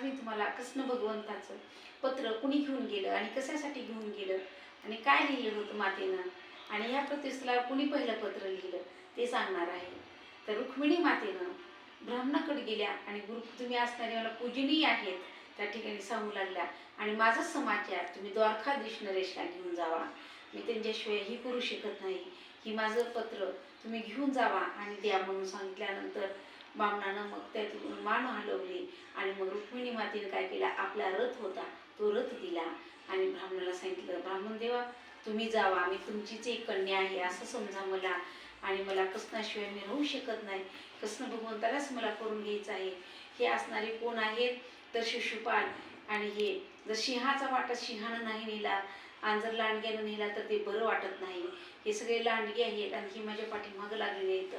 आज मी तुम्हाला कृष्ण भगवंताचं पत्र कुणी घेऊन गेलं आणि कशासाठी घेऊन गेलं आणि काय लिहिलं होतं मातेनं? आणि या प्रतिष्ठेला कुणी पहिलं पत्र लिहिलं? ते सांगणार आहे. तर रुक्मिणी मातेनं ब्राह्मणाकडे गेल्या आणि गुरु तुम्ही असणारे मला पूजनीय आहेत. त्या ठिकाणी सांगू लागल्या आणि माझा समाचार तुम्ही द्वारकाधीश नरेशला घेऊन जावा. मी त्यांच्याशिवाय ही करू शकत नाही. ही माझं पत्र तुम्ही घेऊन जावा आणि द्या म्हणून सांगितल्यानंतर बामणानं मग त्यातून मान हलवली आणि मग रुक्मिणी मातीनं काय केला? आपला रथ होता तो रथ दिला. आणि ब्राह्मणाला सांगितलं ब्राह्मण देवा तुम्ही जावा मी तुमचीच एक कन्या आहे असं समजा मला. आणि मला कृष्णाशिवाय मी राहू शकत नाही. कृष्ण भगवंतालाच मला करून घ्यायचं आहे. हे असणारे कोण आहेत? तर शिशुपाल. आणि हे जर सिंहाचा वाटा सिंहानं नाही नेला आणि जर लांडग्यानं नेला तर ते बरं वाटत नाही. हे सगळे लांडगे आहेत आणि ही माझ्या पाठीमागं लागलेले आहेत.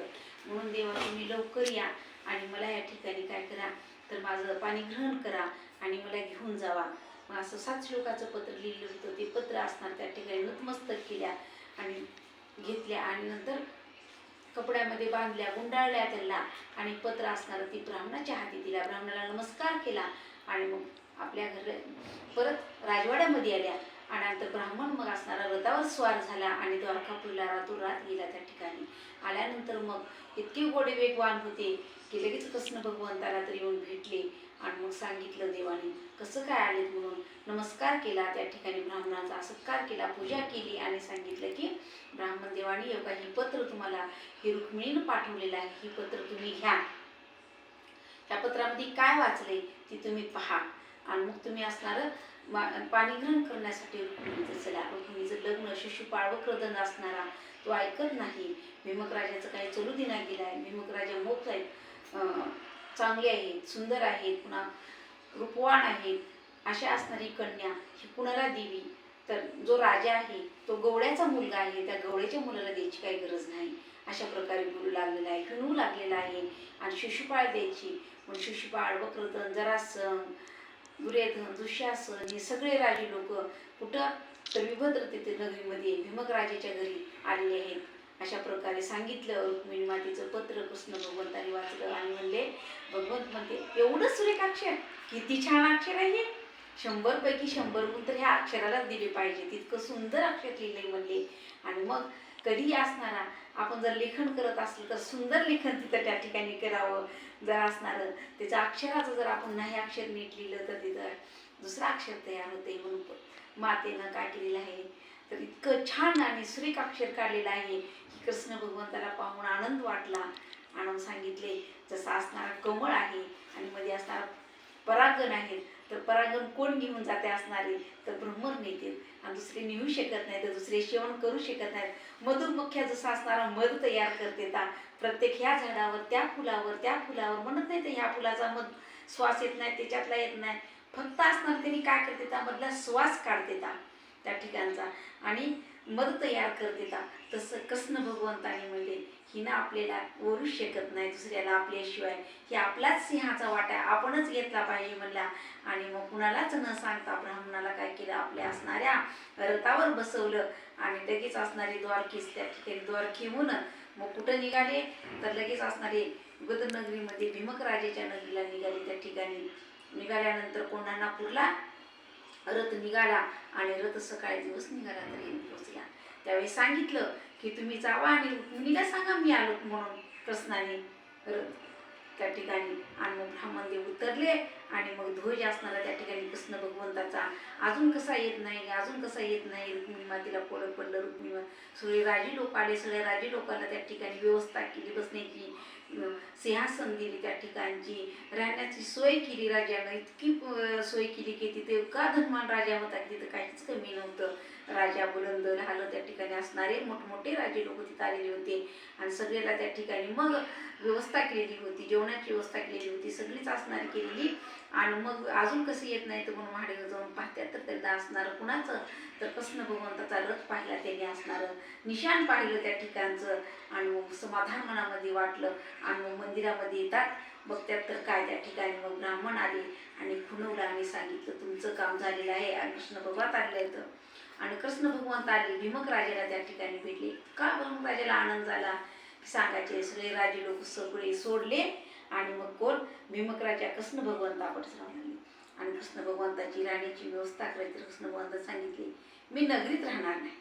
म्हणून देवा तुम्ही लवकर या आणि मला या ठिकाणी काय करा तर माझं पाणी ग्रहण करा आणि मला घेऊन जावा. मग असं सात श्लोकाचं पत्र लिहिलं होतं. ते पत्र असणार त्या ठिकाणी नतमस्तक केल्या आणि घेतल्या आणि नंतर कपड्यामध्ये बांधल्या गुंडाळल्या त्याला आणि पत्र असणारं ती ब्राह्मणाच्या हाती दिला. ब्राह्मणाला नमस्कार केला आणि मग आपल्या घर परत राजवाड्यामध्ये आल्या. आणि आता ब्राह्मण मग असणारा रथावर स्वार झाला आणि द्वारकापूरला रातोरात रात गेला त्या ठिकाणी. आल्यानंतर मग इतके गोडे वेगवान होते की लगेच कृष्ण भगवंताला तर येऊन भेटले आणि मग सांगितलं देवाने कसं काय आलेत म्हणून? नमस्कार केला त्या ठिकाणी ब्राह्मणाचा सत्कार केला पूजा केली आणि सांगितलं की ब्राह्मण देवाने एवढा ही पत्र तुम्हाला हे रुक्मिणीनं पाठवलेलं आहे ही पत्र तुम्ही घ्या. त्या पत्रामध्ये काय वाचले ती तुम्ही पहा. आणि मग तुम्ही असणारं पाणी ग्रहण करण्यासाठी रुक्मिणीचं चला रुक्मिणीचं लग्न शिशुपाळ वक्रदंड असणारा तो ऐकत नाही. भीमकराजाचं काही चलू दिना गेला आहे. भीमक राजा मोठ आहेत चांगले आहेत सुंदर आहेत पुन्हा रूपवान आहेत. अशा असणारी कन्या ही कुणाला देवी. तर जो राजा आहे तो गवड्याचा मुलगा आहे. त्या गवड्याच्या मुलाला द्यायची काही गरज नाही. अशा प्रकारे बोलू लागलेला आहे हिणू लागलेला आहे. आणि शिशुपाळ द्यायची. पण शिशुपाळ वक्रतन जरासंग दुर्योधन दुःशासन हे सगळे राजे लोक कुठं तर विभद्र तिथे नगरीमध्ये भीमकराजेच्या घरी आलेले आहेत. अशा प्रकारे सांगितलं रुक्मिणी मातेचं पत्र कृष्ण भगवंताने वाचलं आणि म्हणले भगवंत म्हणते एवढं सुरेख अक्षर किती छान अक्षर आहे? शंभरपैकी शंभर पैकी शंभर गुण तर ह्या अक्षरालाच दिले पाहिजे तितकं सुंदर अक्षर लिहिले म्हणले. आणि मग कधीही असणारा आपण जर लेखन करत असलं तर सुंदर लेखन तिथं त्या ठिकाणी करावं. जर असणारं त्याचं अक्षराचं जर आपण नाही अक्षर नीट लिहिलं तर तिथं दुसरं अक्षर तयार होते म्हणून मातेनं काय केलेलं आहे? तर इतकं छान आणि सुरेख अक्षर काढलेलं आहे की कृष्ण भगवंताला पाहून आनंद वाटला. आणून सांगितले जसं असणारा कमळ आहे आणि मध्ये असणारा परागण आहे. तर परागण कोण घेऊन जाते असणारे? तर भ्रमर नेते आणि दुसरे नेऊ शकत नाही तर दुसरे सेवन करू शकत नाहीत. मधुमख्या जसं असणारा मध तयार करते ता. प्रत्येक ह्या झाडावर त्या फुलावर त्या फुलावर म्हणत नाही तर ह्या फुलाचा मध श्वास येत नाही त्याच्यातला येत नाही. फक्त असणार त्यांनी काय करते त्यामधला श्वास काढते त्या ठिकाणचा. आणि मद तयार कर देता तसं कसं भगवंताने म्हणले हिनं आपल्याला ओरू शकत नाही दुसऱ्याला आपल्याशिवाय. की आपलाच सिंहाचा वाटा आहे. आपणच घेतला पाहिजे म्हणला. आणि मग कुणालाच न सांगता ब्राह्मणाला काय केलं? आपल्या असणाऱ्या रथावर बसवलं. आणि लगेच असणारे द्वारकीस त्या ठिकाणी द्वारकीहून मग कुठं निघाले? तर लगेच असणारे गदनगरीमध्ये भीमक राजेच्या नगरीला निघाले. त्या ठिकाणी निघाल्यानंतर कोंढाणापूरला रथ निघाला. आणि रथ सकाळी दिवस निघाला तरी. त्यावेळी सांगितलं की तुम्ही जावा आणि रुक्मिणीला सांगा मी आलो म्हणून. कृष्णाने त्या ठिकाणी आणि मग ब्राह्मणदेव उतरले आणि मग ध्वज असणारा त्या ठिकाणी कृष्ण भगवंताचा अजून कसा येत नाही अजून कसा येत नाही रुक्मिणी मातीला पोळं पडलं रुक्मिणी सगळे राजे लोक आले सगळ्या राजे लोकांना त्या ठिकाणी व्यवस्था केली बसण्याची. सिंहासन दिली त्या ठिकाणची. राहण्याची सोय केली राजानं. इतकी सोय केली की तिथे का धनमान राजा होता की तिथं काहीच कमी नव्हतं. राजा बुलंद राहिलं त्या ठिकाणी असणारे मोठमोठे राजे लोक तिथं आलेले होते. आणि सगळ्याला त्या ठिकाणी मग व्यवस्था केलेली होती. जेवणाची व्यवस्था केलेली होती. सगळीच असणारी केलेली आणि मग अजून कसं येत नाही तर म्हणून महादेव जाऊन पाहत्यात तर त्यांना असणारं कुणाचं? तर कृष्ण भगवंताचा रथ पाहिला त्यांनी असणारं. निशाण पाहिलं त्या ठिकाणचं आणि मग समाधान मनामध्ये वाटलं आणि मग मंदिरामध्ये येतात. बघतात तर काय त्या ठिकाणी मग ब्राह्मण आले आणि खुणवलं आणि सांगितलं तुमचं काम झालेलं आहे. आणि कृष्ण भगवान आलेलं होतं. आणि कृष्ण भगवंत आले भीमक राजाला त्या ठिकाणी भेटले. का भीमक राजाला आनंद झाला? सांगायचे सगळे राजे लोक सगळे सोडले आणि मग कोण? भीमकराच्या कृष्ण भगवंतापट राहून आणि कृष्ण भगवंताची राणीची व्यवस्था करायची तर कृष्ण भगवंत सांगितली मी नगरीत राहणार नाही.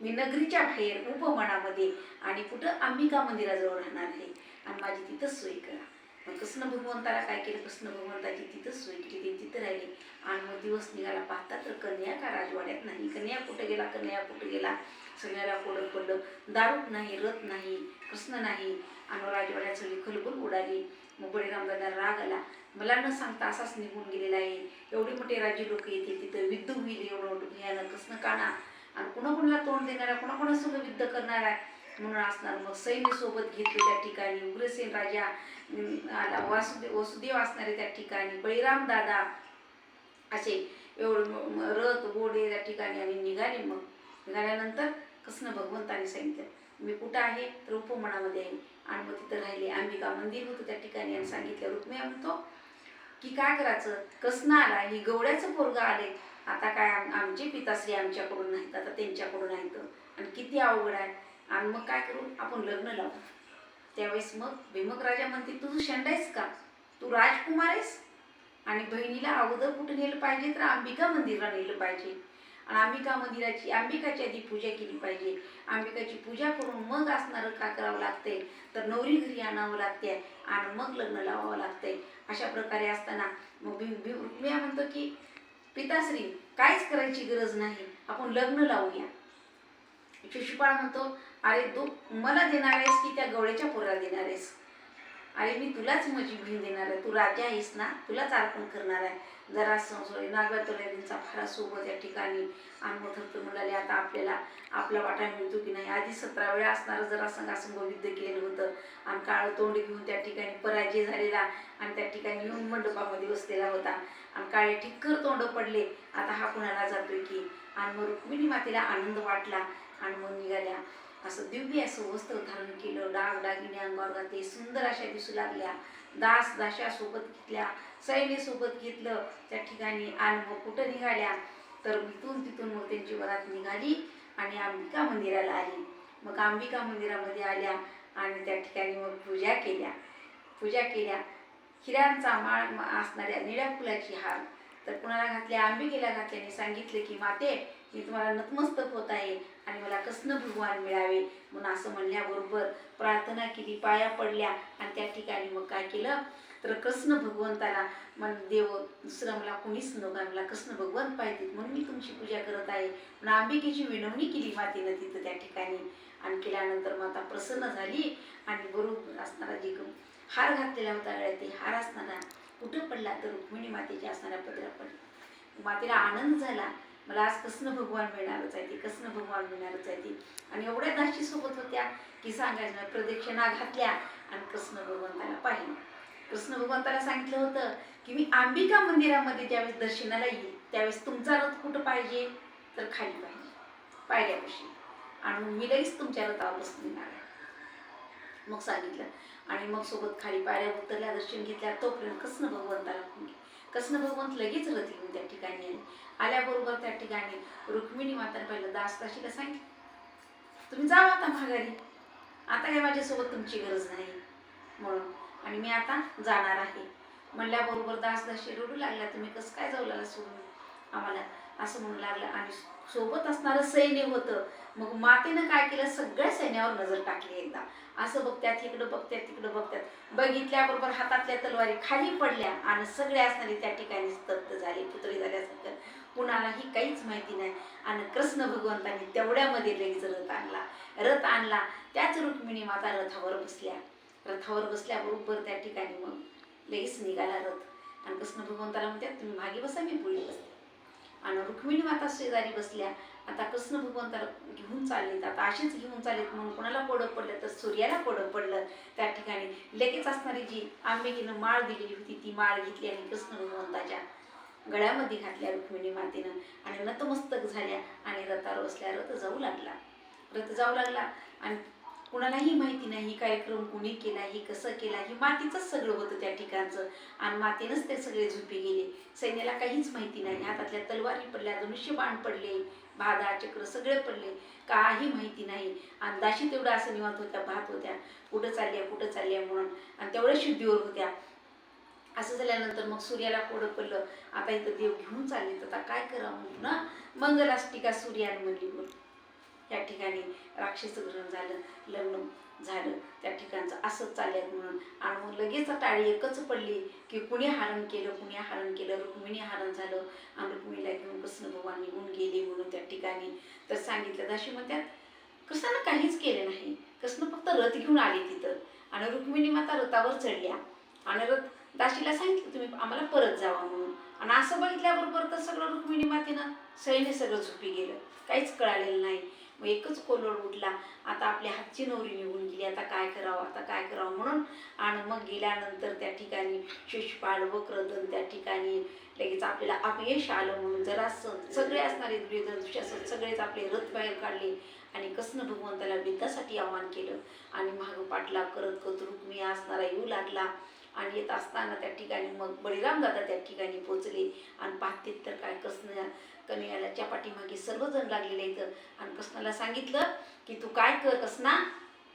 मी नगरीच्या बाहेर उपवनामध्ये आणि कुठं अंबिका मंदिराजवळ राहणार आहे. आणि माझी तिथंच सोय करा. मग कृष्ण भगवंताला काय केलं? कृष्ण भगवंताची तिथंच सोय केली. ते तिथं राहिले. आणि मग दिवस निघाला. पाहता तर कन्या का राजवाड्यात नाही? कन्या कुठं गेला? कन्या कुठं गेला? सगळ्याला कोडं पडलं. दारूक नाही रथ नाही कृष्ण नाही. आणि राजवाड्यात सगळी खलबल उडाली. मग बळीरामदादा राग आला. मला न सांगता असाच निघून गेलेला आहे. एवढे मोठे राज्य लोक येतील तिथं. विद्ध होईल एवढं मोठं. भयानक कृष्ण काना आणि कुणाकुणाला तोंड देणारा? कुणाकुणासोबत युद्ध करणारा आहे? म्हणून असणार. मग सैन्य सोबत घेतले त्या ठिकाणी. उग्रसेन राजा आला. वासुदेव वसुदेव असणारे त्या ठिकाणी. बळीराम दादा असे एवढं रथ बोडे त्या ठिकाणी आणि निघाले. मग निघाल्यानंतर कृष्ण भगवंताने सांगितलं? मी कुठं आहे? तर उपमनामध्ये आहे. आणि मग तिथं राहिले. अंबिका मंदिर होतं त्या ठिकाणी आणि सांगितलं रुक्मिया म्हणतो की काय करायचं? कृष्ण आला? ही गवड्याचं पोरग आले आता काय आमचे पिताश्री आमच्याकडून नाहीत आता त्यांच्याकडून आहेत. आणि किती अवघड आहे. आणि मग काय करू? आपण लग्न लावू. त्यावेळेस मग भीमक राजा म्हणते तू शेंडायस का? तू राजकुमार आहेस? आणि बहिणीला अगोदर कुठं नेलं पाहिजे तर अंबिका मंदिरला नेलं पाहिजे. आणि अंबिका मंदिराची अंबिकाची आधी पूजा केली पाहिजे. अंबिकाची पूजा करून मग असणारं का करावं लागते तर नवरी घरी आणावं लागते आणि मग लग्न लावावं लागतंय. अशा प्रकारे असताना मग भीम रुक्मिया म्हणतो की पिताश्री काहीच करायची गरज नाही. आपण लग्न लावूया. शिशुपाळ म्हणतो अरे तू मला देणार आहेस की त्या गवळ्याच्या पोराला देणार आहेस? अरे मी तुलाच माझी बहीण देणार आहे. तू राजा आहेस ना? तुलाच अर्पण करणार आहे. जरा संसारी नागरातोल्यांचा फारा सोबत या ठिकाणी आणि म्हणाले आता आपल्याला आपला वाटा मिळतो की नाही? आधी सतरा वेळा असणारं जरा संघासंघ युद्ध केलेलं होतं. आणि काळ तोंड घेऊन त्या ठिकाणी पराजय झालेला आणि त्या ठिकाणी येऊन मंडपामध्ये बसलेला होता. आणि काळे ठिक्कर तोंड पडले. आता हा कुणाला जातोय की? आणि मग रुक्मिणी मातेला आनंद वाटला आणि मग निघाल्या. असं दिव्य असं वस्त्र धारण केलं. डाग दागिने अंगावर घातले. सुंदर अशा दिसू लागल्या. दास दाशा सोबत घेतल्या. सैन्य सोबत घेतलं. त्या ठिकाणी आणि मग कुठं निघाल्या? तर इथून तिथून मग त्यांची वरात निघाली आणि अंबिका मंदिराला आली. मग अंबिका मंदिरामध्ये आल्या आणि त्या ठिकाणी मग पूजा केल्या. पूजा केल्या. हिऱ्यांचा माळ असणाऱ्या निळ्या फुलाची हार. तर कुणाला घातल्या अंबिकेला घातल्याने सांगितलं की माते की तुम्हाला नतमस्तक होत आहे आणि मला कसनं भगवान मिळावे म्हणून असं म्हणल्याबरोबर प्रार्थना केली पाया पडल्या आणि त्या ठिकाणी मग काय केलं? तर कसनं भगवंताला मन देव दुसरं मला कोणीच नका मला कसनं भगवंत पाहिजेत म्हणून मी तुमची पूजा करत आहे. म्हणून अंबिकेची विनवणी केली मातेनं तिथं त्या ठिकाणी. आणि केल्यानंतर माता प्रसन्न झाली आणि बरोबर असणारा जे हार घातलेला होता गळ्यात ते हार असताना कुठं पडला? तर रुक्मिणी मातेच्या असणाऱ्या पदरा पडला. मातेला आनंद झाला. मला आज कसनं भगवान मिळणारच आहे ते कसनं भगवान मिळणारच आहे ती. आणि एवढ्या दाशी सोबत होत्या की सांगायचं नाही प्रदक्षिणा घातल्या आणि कृष्ण भगवंताला पाहिलं. कृष्ण भगवंताला सांगितलं होतं की मी अंबिका मंदिरामध्ये ज्यावेळेस दर्शनाला येईल त्यावेळेस तुमचा रथ कुठं पाहिजे? तर खाली पाहिजे पायऱ्यापाशी. आणि मी लगेच तुमच्या रथावर बसून येणार आहे. मग सांगितलं. आणि मग सोबत खाली पायऱ्या उतरल्या दर्शन घेतल्या तोपर्यंत कृष्ण भगवंताला फोन कृष्ण भगवंत लगेच रथ येऊन त्या ठिकाणी आल्याबरोबर त्या ठिकाणी रुक्मिणी माताने पहिलं दास दाशीला सांगितलं तुम्ही जावा आता माघारी. आता काय माझ्यासोबत तुमची गरज नाही. म्हणून आणि मी आता जाणार आहे. म्हणल्याबरोबर दास दाशी रडू लागल्या तुम्ही कसं काय जाऊ लागला सोडून आम्हाला असं म्हणू लागलं आणि सोबत असणारं सैन्य होतं. मग मातेनं काय केलं? सगळ्या सैन्यावर नजर टाकली एकदा. असं बघत्यात इकडं बघत्यात तिकडं बघत्यात. बघितल्याबरोबर हातातल्या तलवारी खाली पडल्या आणि सगळे असणारे त्या ठिकाणी स्तब्ध झाले पुतळी झाल्यासारखं. कुणालाही काहीच माहिती नाही. आणि कृष्ण भगवंतांनी तेवढ्यामध्ये लगेच रथ आणला. रथ आणला. त्याच रुक्मिणी माता रथावर बसल्या. रथावर बसल्याबरोबर त्या ठिकाणी मग लगेच निघाला रथ. आणि कृष्ण भगवंताला म्हणतात तुम्ही मागे बसा मी पुढे बसते. आणि रुक्मिणी माता शेजारी बसल्या. आता कृष्ण भगवंताला घेऊन चाललेत. आता असेच घेऊन चाललेत. म्हणून कोणाला कोडं पडलं? तर सूर्याला कोडं पडलं त्या ठिकाणी. लगेच असणारी जी आंबेकीनं माळ दिलेली होती ती माळ घेतली आणि कृष्ण भगवंताच्या गळ्यामध्ये घातल्या रुक्मिणी मातेनं आणि नतमस्तक झाल्या आणि रथावर बसल्या रथ जाऊ लागला. रथ जाऊ लागला आणि कुणालाही माहिती नाही ही कार्यक्रम कुणी केला ही कसं केला ही मातीचंच सगळं होतं त्या ठिकाणचं. आणि मातीनंच ते सगळे झुपे गेले. सैन्याला काहीच माहिती नाही. हातातल्या तलवारी पडल्या धनुष्य बाण पडले बाधा चक्र सगळे पडले. काही माहिती नाही. आणि दाशी तेवढं असं निवांत होत्या पाहत होत्या. कुठं चालल्या कुठं चालल्या म्हणून. आणि तेवढ्या शुद्धीवर होत्या. असं झाल्यानंतर मग सूर्याला कोडं पडलं. आता इथं देव घेऊन चालले तर आता काय करावं म्हणून मंगलाष्टिका सूर्यान म्हणली बोल या ठिकाणी राक्षस ग्रहण झालं लग्न झालं. त्या ठिकाणचं असंच चालल्यात म्हणून. आणि मग लगेच टाळी एकच पडली की कुणी हरण केलं कुणी हरण केलं रुक्मिणी हरण झालं. आणि रुक्मिणीला घेऊन कृष्ण भगवान निघून गेले म्हणून त्या ठिकाणी. तर सांगितलं दाशी म्हणतात कृष्णानं काहीच केलं नाही. कृष्ण फक्त रथ घेऊन आले तिथं. आणि रुक्मिणी माता रथावर चढल्या. आणि रथ दाशीला सांगितलं तुम्ही आम्हाला परत जावा म्हणून. आणि असं बघितल्याबरोबर तर सगळं रुक्मिणी मातेनं सैन्य सगळं झोपी गेलं. काहीच कळालेलं नाही. मग एकच कोलवड उठला. आता आपल्या हातची नवरी निघून गेली. आता काय करावं? आता काय करावं? म्हणून आणि मग गेल्यानंतर त्या ठिकाणी शिशपाळ वक्रदन त्या ठिकाणी लगेच आपल्याला अपयश आलं म्हणून जरा स- सगळे असणारे दुर्योधन दुशासन सगळेच आपले रथ बाहेर काढले आणि कसनं भगवंताला युद्धासाठी आवाहन केलं. आणि मागं पाठला करत करत रुक्मी असणारा येऊ लागला. आणि येत असताना त्या ठिकाणी मग बळीराम दादा त्या ठिकाणी पोचले आणि पाहते तर काय कृष्ण कन्याच्या पाठीमागे सर्वजण लागलेले इथं आणि कृष्णाला सांगितलं की तू काय कर कृष्णा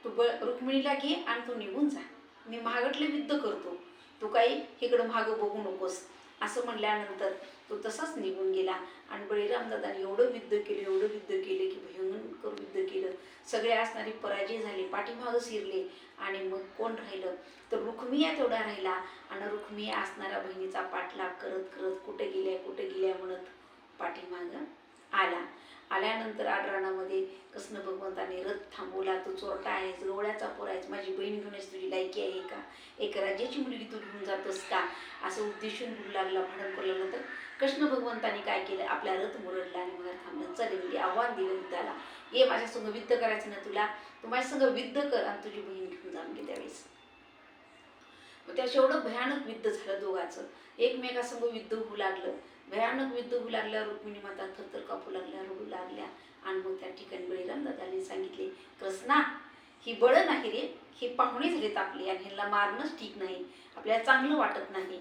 तू ब रुक्मिणीला घे आणि तू निघून जा. मी महागटले युद्ध करतो. तू काही इकडं मागं बघू नकोस. असं म्हणल्यानंतर तो तसाच निघून गेला. आणि बळीराम दादाने एवढं युद्ध केलं एवढं युद्ध केलं की भयंकर युद्ध केलं. सगळे असणारे पराजय झाले पाठीमागं शिरले आणि मग कोण राहिलं? तर रुक्मिया तेवढा राहिला आणि रुक्मिया असणाऱ्या बहिणीचा पाठलाग करत करत कुठे गेल्या कुठे गेल्या म्हणत पाठीमागं आला. आल्यानंतर आडराणामध्ये कृष्ण भगवंताने रथ थांबवला तू चोरटा आहेस गवळ्याचा पोर आहेस माझी बहीण घेऊनच तुझी लायकी आहे का? एक राज्याची मुलगी तू घेऊन जातोस का? असं उद्देशून बोलू लागला भांडण करू लागलं. तर कृष्ण भगवंताने काय केलं? आपला रथ मुरडला आणि मला थांबलं चल म्हणजे आव्हान दिलं युद्धाला. ये माझ्यासंग विद्ध युद्ध करायचं ना तुला. तू माझ्यासंग विद्ध युद्ध कर आणि तुझी बहीण घेऊन जाऊन घे म्हणजे त्यावेळेस. मग त्याच्या एवढं भयानक युद्ध झालं दोघाचं. एकमेकासमोर युद्ध होऊ लागलं. भयानक युद्ध होऊ लागल्या रुक्मिणी माता थरथर कापू लागल्या रडू लागल्या. आणि मग त्या ठिकाणी बळीराम दादाने सांगितले कृष्णा ही बळ नाही रे हे पाहुणे झालेत आपले आणि ह्यांना मारणंच ठीक नाही. आपल्याला चांगलं वाटत नाही.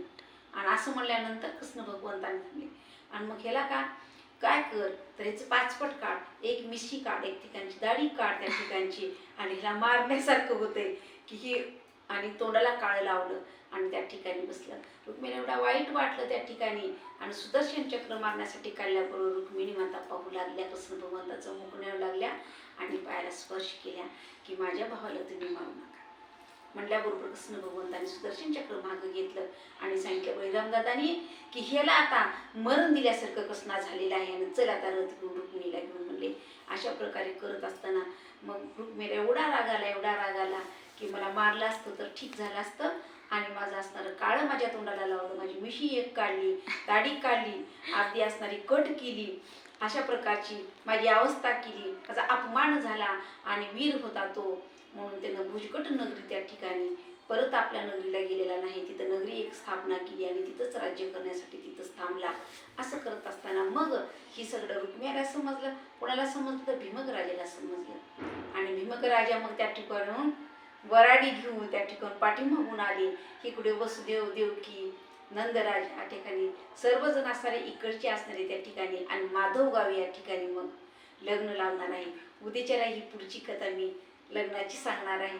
आणि असं म्हणल्यानंतर कृष्ण भगवंताने म्हणले आणि मग ह्याला का? काय कर? तर ह्याचं पाचपट काढ. एक मिशी काढ एक ठिकाणची दाढी काढ त्या ठिकाणची. आणि ह्याला मारण्यासारखं होतंय. की ही आणि तोंडाला काळं लावलं आणि त्या ठिकाणी बसलं. रुक्मिणी एवढा वाईट वाटलं त्या ठिकाणी. आणि सुदर्शन चक्र मारण्यासाठी काढल्याबरोबर रुक्मिणी माता पाहू लागल्या कृष्ण भगवंताचं मुख नेऊ लागल्या आणि पायाला स्पर्श केल्या की माझ्या भावाला तुम्ही मारू नका. म्हटल्याबरोबर कृष्ण भगवंताने सुदर्शन चक्र मागं घेतलं आणि सांगितलं बळीराम की ह्याला आता मरण दिल्यासारखं कसना झालेला आहे आणि चल आता रथ घेऊन रुक्मिणीला घेऊन म्हणले. अशा प्रकारे करत असताना मग रुक्मिणीला एवढा राग आला एवढा राग आला की मला मारलं असतं तर ठीक झालं असतं. आणि माझं असणारं काळं माझ्या तोंडाला लावलं. माझी मिशी एक काढली दाढी काढली अर्धी असणारी कट केली. अशा प्रकारची माझी अवस्था केली. माझा अपमान झाला आणि वीर होता तो. म्हणून त्यानं भुजकट नगरी त्या ठिकाणी परत आपल्या नगरीला गेलेला नाही. तिथं नगरी एक स्थापना केली आणि तिथंच राज्य करण्यासाठी तिथंच थांबला. असं करत असताना मग ही सगळं रुक्मियाला समजलं. कोणाला समजलं? तर भीमक राजाला समजलं. आणि भीमक राजा मग त्या ठिकाणून वराडी घेऊन त्या ठिकाणी पाठीमागून आले. इकडे वसुदेव देवकी नंदराज या ठिकाणी. सर्वजण असणारे इकडचे असणारे त्या ठिकाणी आणि माधव गाव या ठिकाणी मग लग्न लावणार आहे. उद्याच्याला ही पुढची कथा मी लग्नाची सांगणार आहे.